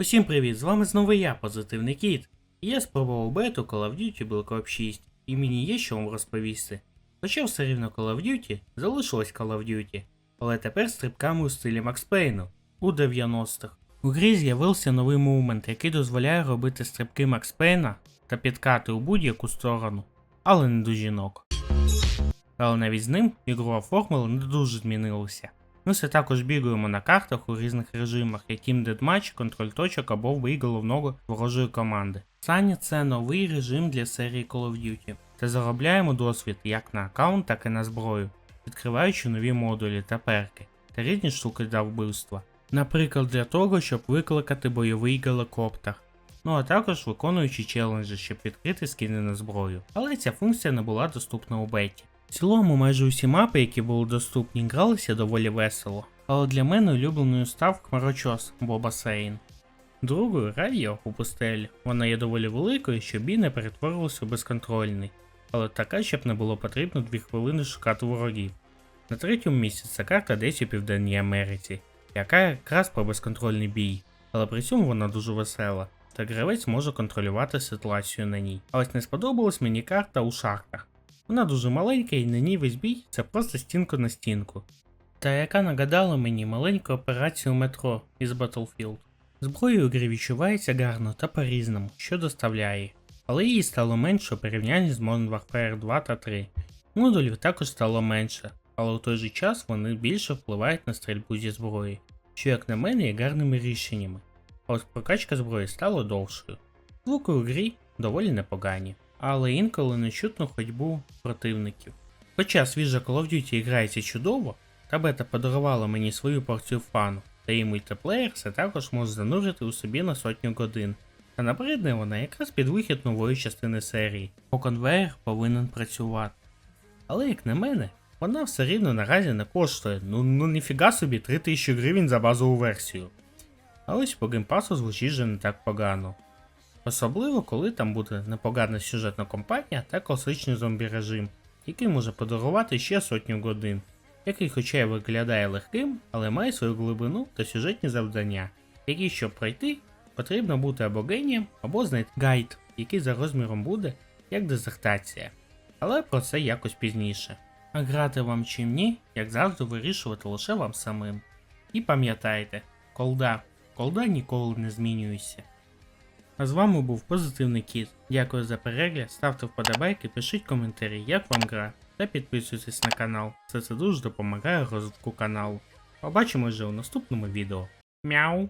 Усім привіт, з вами знову я, Позитивний Кіт. І я спробував бету Call of Duty Black Ops 6, і мені є що вам розповісти. Хоча все рівно Call of Duty, залишилось Call of Duty, але тепер стрибками у стилі Макс Пейну у 90-х. У грі з'явився новий мувмент, який дозволяє робити стрибки Макс Пейна та підкати у будь-яку сторону, але не до жінок. Але навіть з ним ігрова формула не дуже змінилася. Ми все також бігаємо на картах у різних режимах, як Team Deathmatch, контроль точок або бій головного ворожої команди. Сані це новий режим для серії Call of Duty, та заробляємо досвід як на аккаунт, так і на зброю, відкриваючи нові модулі та перки та різні штуки для вбивства. Наприклад, для того, щоб викликати бойовий гелікоптер. Ну а також виконуючи челенджі, щоб відкрити скини на зброю. Але ця функція не була доступна у беті. В цілому майже усі мапи, які були доступні, гралися доволі весело, але для мене улюбленою став Хмарочос Боба Сейн. Другою Райо у пустелі. Вона є доволі великою, щоб бій не перетворився у безконтрольний, але така, щоб не було потрібно 2 хвилини шукати ворогів. На третьому місці це карта десь у Південній Америці, яка якраз про безконтрольний бій, але при цьому вона дуже весела, та гравець може контролювати ситуацію на ній. А ось не сподобалась мені карта у шахтах. Вона дуже маленька і на ній весь бій це просто стінку на стінку. Та яка нагадала мені маленьку операцію метро із Battlefield. Зброя у грі відчувається гарно та по-різному, що доставляє, але її стало менше у порівнянні з Modern Warfare 2 та 3. Модулів також стало менше, але у той же час вони більше впливають на стрільбу зі зброї, що, як на мене, є гарними рішеннями. А ось прокачка зброї стала довшою. Звуки у грі доволі непогані, але інколи не чутно ходьбу противників. Хоча свіжа Call of Duty грається чудово, та бета подарувала мені свою порцію фану, та і мультиплеєр це також може занурити у собі на сотню годин. Та набридне вона якраз під вихід нової частини серії, бо конвейер повинен працювати. Але як на мене, вона все рівно наразі не коштує, ну ну ніфіга собі 3000 гривень за базову версію. А ось по геймпасу звучить же не так погано. Особливо, коли там буде непогана сюжетна компанія та класичний зомбі режим, який може подарувати ще сотню годин, який хоча й виглядає легким, але має свою глибину та сюжетні завдання, які, щоб пройти, потрібно бути або генієм, або знайти гайд, який за розміром буде як дизертація. Але про це якось пізніше. А грати вам чи ні, як завжди вирішувати лише вам самим. І пам'ятайте, колда, колда ніколи не змінюється. А з вами був Позитивний Кіт. Дякую за перегляд, ставте вподобайки, пишіть коментарі, як вам гра, та підписуйтесь на канал. Все це дуже допомагає розвитку каналу. Побачимо вже у наступному відео. Мяу!